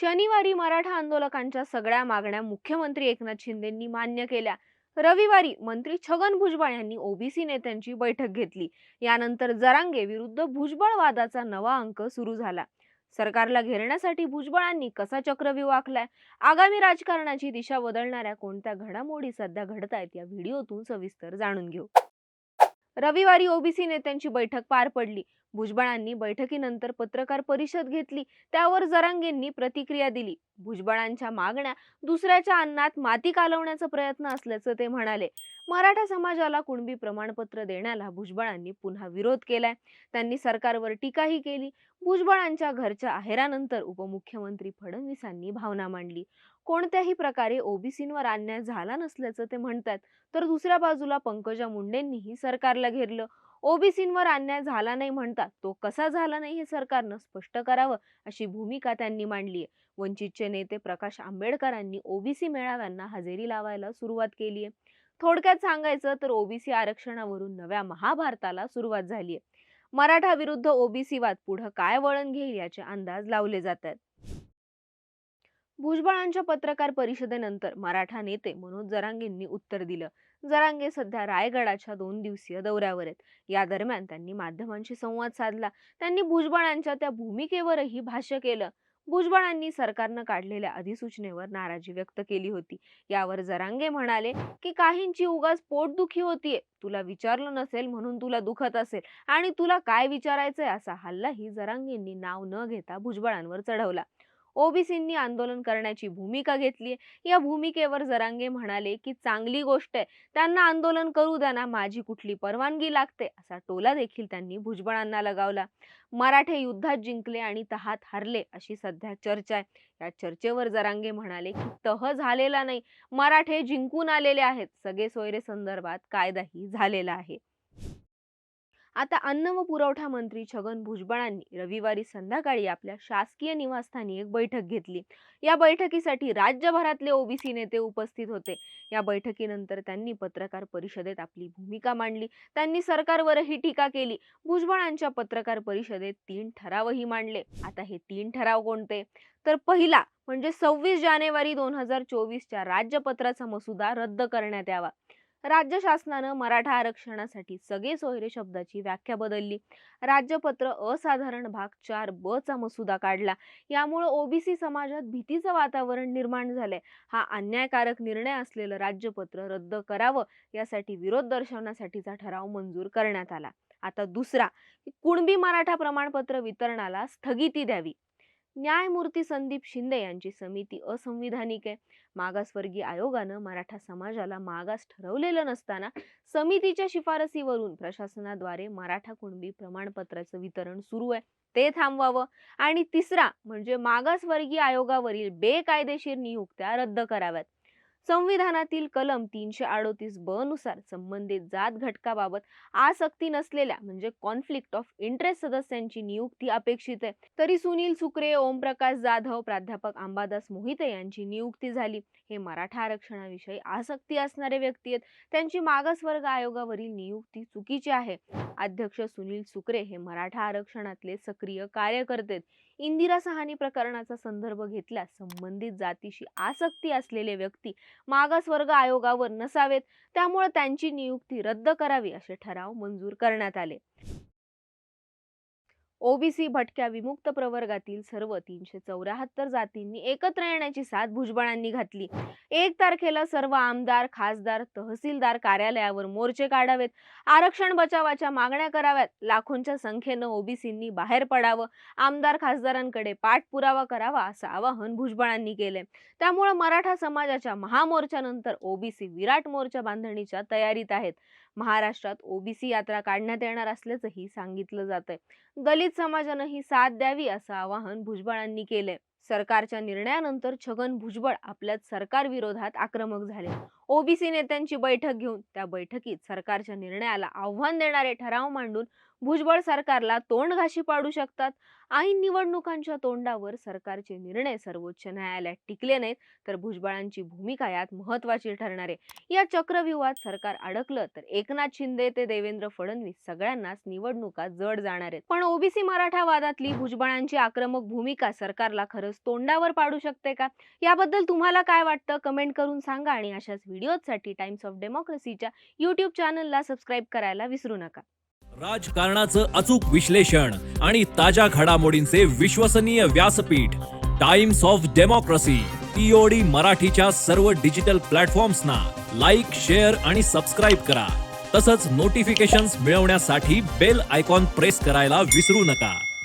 शनिवारी मराठा आंदोलकांच्या सगळ्या मागण्या मुख्यमंत्री एकनाथ शिंदेंनी मान्य केल्या. रविवारी मंत्री छगन भुजबळ यांनी ओबीसी नेत्यांची बैठक घेतली. यानंतर जरांगे विरुद्ध भुजबळ वादाचा नवा अंक सुरू झाला. सरकारला घेरण्यासाठी भुजबळांनी कसा चक्रव्यूह आखलाय आगामी राजकारणाची दिशा बदलणाऱ्या कोणत्या घडामोडी सध्या घडत आहेत या व्हिडिओतून सविस्तर जाणून घेऊ. रविवारी ओबीसी नेत्यांची बैठक पार पडली. भुजबळांनी बैठकीनंतर पत्रकार परिषद घेतली. त्यावर जरांगेंनी प्रतिक्रिया दिली. भुजबळांच्या मागण्या दुसऱ्याच्या अन्नात माती कालवण्याचा प्रयत्न असल्याचं ते म्हणाले. मराठा समाजाला कुणबी प्रमाणपत्र देण्याला भुजबळांनी पुन्हा विरोध केलाय. त्यांनी सरकारवर टीकाही केली. भुजबळांच्या घरच्या आहेरानंतर उपमुख्यमंत्री फडणवीसांनी भावना मांडली. कोणत्याही प्रकारे ओबीसींवर अन्याय झाला नसल्याचं ते म्हणतात तर दुसऱ्या बाजूला पंकजा मुंडेंनीही सरकारला घेरलं. ओबीसींवर अन्याय झाला नाही म्हणतात तो कसा झाला नाही हे सरकारनं स्पष्ट करावं अशी भूमिका त्यांनी मांडली आहे वंचितचे नेते प्रकाश आंबेडकरांनी ओबीसी मेळाव्यांना हजेरी लावायला सुरुवात केली आहे थोडक्यात सांगायचं तर ओबीसी आरक्षणावरून नव्या महाभारताला सुरुवात झाली आहे मराठा विरुद्ध ओबीसी वाद पुढं काय वळण घेईल याचे अंदाज लावले जात आहेत भुजबळांच्या पत्रकार परिषदेनंतर मराठा नेते मनोज जरांगेंनी उत्तर दिलं. जरांगे सध्या रायगडाच्या दोन दिवसीय दौऱ्यावर आहेत. या दरम्यान त्यांनी माध्यमांशी संवाद साधला. त्यांनी भुजबळांच्या त्या भूमिकेवरही भाष्य केलं. भुजबळांनी सरकारनं काढलेल्या अधिसूचनेवर नाराजी व्यक्त केली होती. यावर जरांगे म्हणाले की काहींची उगाच पोटदुखी होतीये. तुला विचारलं नसेल म्हणून तुला दुखत असेल. आणि तुला काय विचारायचंय असा हल्लाही जरांगेंनी नाव न घेता भुजबळांवर चढवला. ओबीसींनी आंदोलन करण्याची भूमिका घेतली या भूमिकेवर जरांगे म्हणाले की चांगली गोष्ट आहे. त्यांना आंदोलन करू द्या ना माझी कुठली परवानगी लागते. असा टोला देखील त्यांनी भुजबळांना लगावला. मराठे युद्धात जिंकले आणि तहात हरले अशी सध्या चर्चा आहे. या चर्चेवर जरांगे म्हणाले की तह झालेला नाही. मराठे जिंकून आलेले आहेत. सगळे सोयरे संदर्भात कायदाही झालेला आहे. आता अन्न व पुरवठा मंत्री छगन भुजबळांनी रविवारी संध्याकाळी आपल्या शासकीय निवासस्थानी एक बैठक घेतली. या बैठकीसाठी राज्यभरातले ओबीसी नेते उपस्थित होते. या बैठकीनंतर त्यांनी पत्रकार परिषदेत आपली भूमिका मांडली. त्यांनी सरकारवरही टीका केली. भुजबळांच्या पत्रकार परिषदेत तीन ठरावही मांडले. आता हे तीन ठराव कोणते? तर पहिला म्हणजे सव्वीस जानेवारी दोन हजार चोवीसच्या राज्यपत्राचा मसुदा रद्द करण्यात यावा. राज्य शासनानं मराठा आरक्षणासाठी सगळे सोयरे शब्दाची व्याख्या बदलली. राज्यपत्र असाधारण भाग चार ब चा मसुदा काढला. यामुळे ओबीसी समाजात भीतीचं वातावरण निर्माण झालंय. हा अन्यायकारक निर्णय असलेलं राज्यपत्र रद्द करावं यासाठी विरोध दर्शवण्यासाठीचा ठराव मंजूर करण्यात आला. आता दुसरा कुणबी मराठा प्रमाणपत्र वितरणाला स्थगिती द्यावी? न्यायमूर्ती संदीप शिंदे यांची समिती असंविधानिक आहे. मागासवर्गीय आयोगानं मराठा समाजाला मागास ठरवलेलं नसताना समितीच्या शिफारसीवरून प्रशासनाद्वारे मराठा कुणबी प्रमाणपत्राचं वितरण सुरू आहे. ते थांबवावं. आणि तिसरा म्हणजे मागासवर्गीय आयोगावरील बेकायदेशीर नियुक्त्या रद्द कराव्यात. संविधानातील कलम तीनशे अडोतीस ब नुसार संबंधित जात घटकाबाबत आसक्ती नसलेल्या म्हणजे कॉन्फ्लिक्ट ऑफ इंटरेस्ट सदस्यांची नियुक्ती अपेक्षित आहे. तरी सुनील सुक्रे ओमप्रकाश जाधव प्राध्यापक अंबादास मोहिते यांची नियुक्ती झाली. हे मराठा आरक्षणाविषयी आसक्ती असणारे व्यक्ती आहेत. त्यांची मागासवर्ग आयोगावरील नियुक्ती चुकीची आहे. अध्यक्ष सुनील सुक्रे हे मराठा आरक्षणातले सक्रिय कार्यकर्ते इंदिरा सहानी प्रकरणाचा संदर्भ घेतल्यास संबंधित जातीशी आसक्ती असलेले व्यक्ती मागासवर्ग आयोगावर नसावेत. त्यामुळे त्यांची नियुक्ती रद्द करावी असे ठराव मंजूर करण्यात आले. ओबीसी भटक्या विमुक्त प्रवर्गातील सर्व तीनशे चौऱ्याहत्तर जातींनी एकत्र येण्याची साथ भुजबळांनी घातली. एक तारखेला सर्व आमदार खासदार तहसीलदार कार्यालयावर मोर्चे काढावेत. आरक्षण बचावाच्या मागण्या कराव्यात. लाखोंच्या संख्येनं ओबीसींनी बाहेर पडावं. आमदार खासदारांकडे पाठपुरावा करावा असं आवाहन भुजबळांनी केलंय. त्यामुळे मराठा समाजाच्या महामोर्चानंतर ओबीसी विराट मोर्चा बांधणीच्या तयारीत आहेत. महाराष्ट्रात ओबीसी यात्रा काढण्यात येणार असल्याचंही सांगितलं जात आहे दलित समाजानं ही साथ द्यावी असं आवाहन भुजबळांनी केलंय. सरकारच्या निर्णयानंतर छगन भुजबळ आपल्या सरकार विरोधात आक्रमक झाले. ओबीसी नेत्यांची बैठक घेऊन त्या बैठकीत सरकारच्या निर्णयाला आव्हान देणारे ठराव मांडून भुजबळ सरकारला तोंडघाशी पाडू शकतात. ऐन निवडणुकांच्या तोंडावर सरकारचे निर्णय सर्वोच्च न्यायालयात टिकले नाहीत तर भुजबळांची भूमिका यात महत्वाची ठरणार आहे. या चक्रव्यूहात सरकार अडकलं तर एकनाथ शिंदे ते देवेंद्र फडणवीस सगळ्यांनाच निवडणुका जड जाणार आहेत. पण ओबीसी मराठा वादातली भुजबळांची आक्रमक भूमिका सरकारला खरं गरज तोंडावर पाडू शकते का? याबद्दल तुम्हाला काय वाटतं? कमेंट करून सांगा आणि अशाच व्हिडिओसाठी टाइम्स ऑफ डेमोक्रेसीच्या युट्यूब चॅनलला सबस्क्राईब करायला विसरू नका. राजकारणाचं अचूक विश्लेषण आणि ताज्या घडामोडींचे विश्वसनीय व्यासपीठ टाइम्स ऑफ डेमोक्रेसी टीओडी मराठीच्या सर्व डिजिटल प्लॅटफॉर्म्सना लाईक शेअर आणि सबस्क्राईब करा. तसंच नोटिफिकेशन्स मिळवण्यासाठी बेल आयकॉन प्रेस करायला विसरू नका.